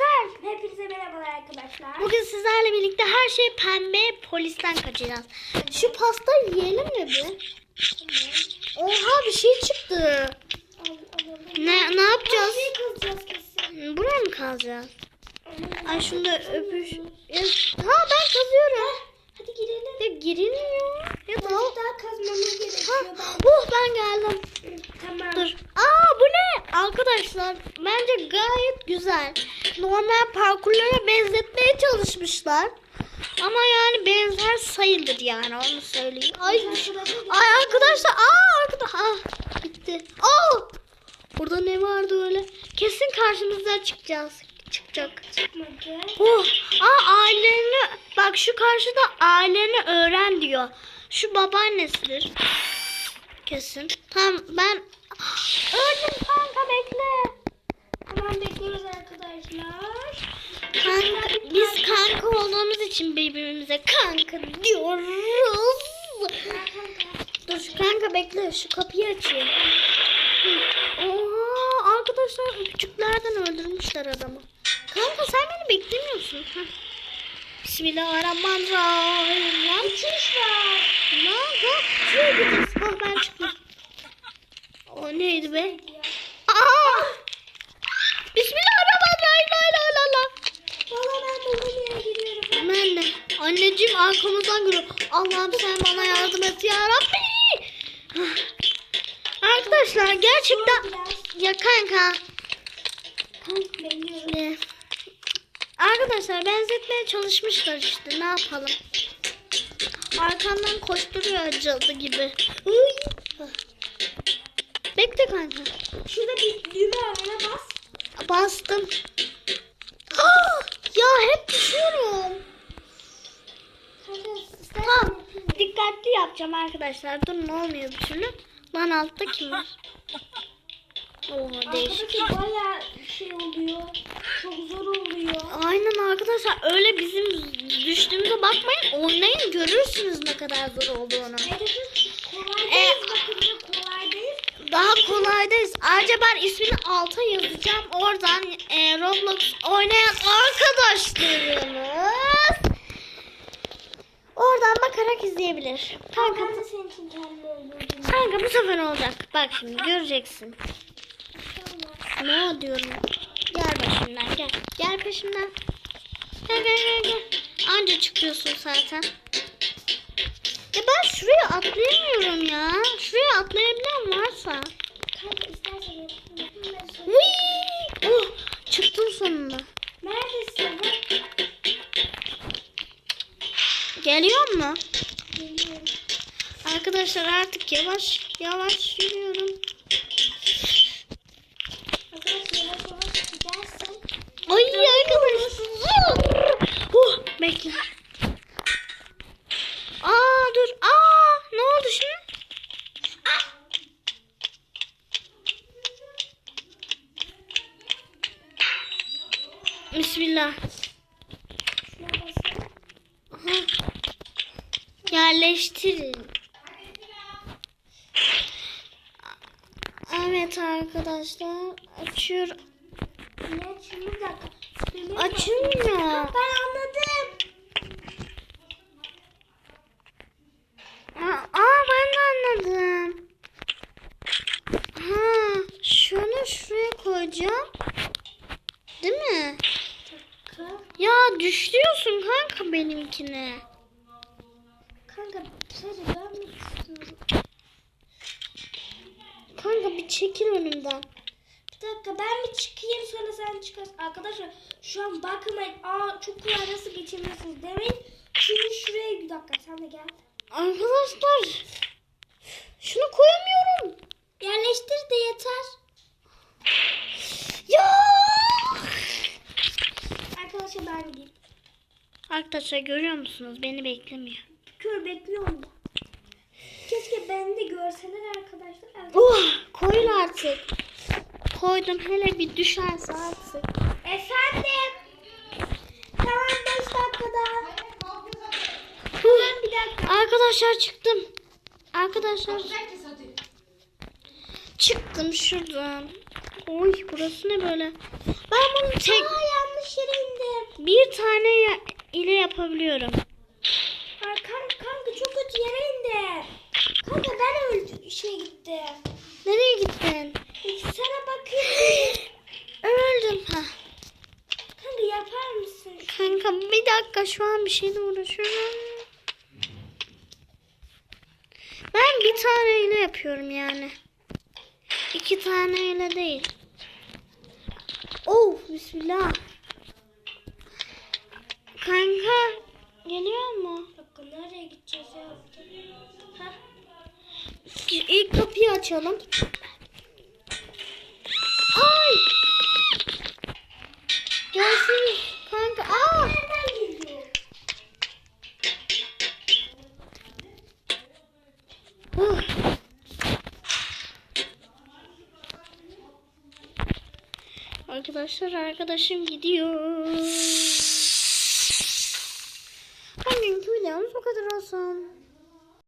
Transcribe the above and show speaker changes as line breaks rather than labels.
arkadaşlar.
Hepinize merhabalar arkadaşlar.
Bugün sizlerle birlikte her şey pembe polisten kaçacağız. Şu pastayı yiyelim mi bir? Oha bir şey çıktı. Ne ne yapacağız?
Kesin?
Buraya mı kalacağız? Ay şunu da öpüş. Ha ben kazıyorum.
Hadi girelim.
Ya girilmiyor. Ya da
daha kazmamız
Ha,
gerekiyor.
oh ben geldim.
Tamam.
Dur. Aa bu ne? Arkadaşlar bence gayet güzel. Normal parkurlara benzetmeye çalışmışlar. Ama yani benzer sayılır yani onu söyleyeyim. Ay, ay arkadaşlar aa arkadaşlar ah, bitti. Aa! Burada ne vardı öyle? Kesin karşımıza çıkacağız. Çıkacak. Oh, aa aileni bak şu karşıda aileni öğren diyor. Şu babaannesidir. Kesin. Tamam ben öldüm kanka bekle.
Tamam bekliyoruz arkadaşlar.
Kanka, biz kanka olduğumuz için birbirimize kanka diyoruz. Dur şu kanka bekle şu kapıyı açayım. Oha arkadaşlar öpücüklerden öldürmüşler adamı. Kanka sen beni beklemiyorsun. Bismillahirrahmanirrahim. Lan
Uçuş var.
Lan ha şuraya gideceğiz. Oh ben çıktım. O neydi be? Aa! Bismillahirrahmanirrahim. La la la la.
Valla ben bulduğum yere gidiyorum.
Ben de. Anneciğim arkamızdan geliyor. Allah'ım sen bana yardım et ya Rabbi. Arkadaşlar gerçekten ya kanka. Arkadaşlar benzetmeye çalışmışlar işte ne yapalım. Arkamdan koşturuyor cadı gibi. Bekle kanka.
Şurada bir düğme var ona bas.
Bastım. Ah! ya hep düşüyorum.
Kanka istersen
Tamam.
yapayım.
Dikkatli yapacağım arkadaşlar. Dur ne olmuyor bir türlü. Lan altta kim var? Oha değişik.
Arkadaki bayağı şey oluyor. Çok zor oluyor.
Aynen arkadaşlar öyle bizim düştüğümüze bakmayın. Oynayın görürsünüz ne kadar zor olduğunu.
Evet, kolaydayız.
Ee,
Bakın da kolaydayız.
Daha kolaydayız. Ayrıca ben ismini alta yazacağım. Oradan e, Roblox oynayan arkadaşlarımız oradan bakarak izleyebilir. Kanka,
Ben de senin için kendimi öldürdüm.
kanka bu sefer olacak. Bak şimdi göreceksin. Ne diyorum? Gel peşimden gel. Gel peşimden. Gel gel gel gel. Anca çıkıyorsun zaten. Ya ben şuraya atlayamıyorum ya. Şuraya atlayabilen varsa.
Kanka istersen yapayım.
Oh, çıktım sonunda. Geliyor mu?
Geliyorum.
Arkadaşlar artık yavaş yavaş yürüyorum. Ay arkadaşlar. Oh, bekle. Aa dur. Aa ne oldu şimdi? Ah! Bismillah. Yerleştirin. Evet arkadaşlar.
Düğmeye
Açılmıyor.
Ben anladım.
Aa, aa, ben de anladım. Ha, şunu şuraya koyacağım. Değil mi? Ya düşüyorsun kanka benimkine.
Kanka sadece ben mi istiyorum?
Kanka bir çekil önümden.
Bir dakika ben bir çıkayım sonra sen çıkarsın. Arkadaşlar şu an bakmayın. Aa çok kolay nasıl geçemiyorsunuz demeyin. Çünkü şuraya bir dakika sen de gel.
Arkadaşlar şunu koyamıyorum.
Yerleştir de yeter.
Ya!
Arkadaşlar ben gideyim.
Arkadaşlar görüyor musunuz? Beni beklemiyor.
Kör bekliyorum. Keşke beni de görseler arkadaşlar.
Oh, koyun artık. Koydum hele bir düşerse artık.
Efendim. Tamam 5 dakikada.
Huh.
Bir dakika.
Arkadaşlar çıktım. Arkadaşlar çıktım şuradan. Oy burası ne böyle? Ben bunu tek
Aa yanlış yere indim.
bir tane ya- ile yapabiliyorum.
Ay kanka, kanka çok kötü yere indim. Kanka ben öldüm. Şey gitti.
Nereye gittin?
Sana bakayım.
Öldüm. Ha.
kanka yapar mısın?
Kanka bir dakika şu an bir şeyle uğraşıyorum. Ben bir taneyle yapıyorum yani. İki taneyle değil. Oh bismillah. İlk kapıyı açalım. Ay! Görüşürüz kanka. Aa! Uh. Arkadaşlar arkadaşım gidiyor. Bugünkü videomuz bu kadar olsun.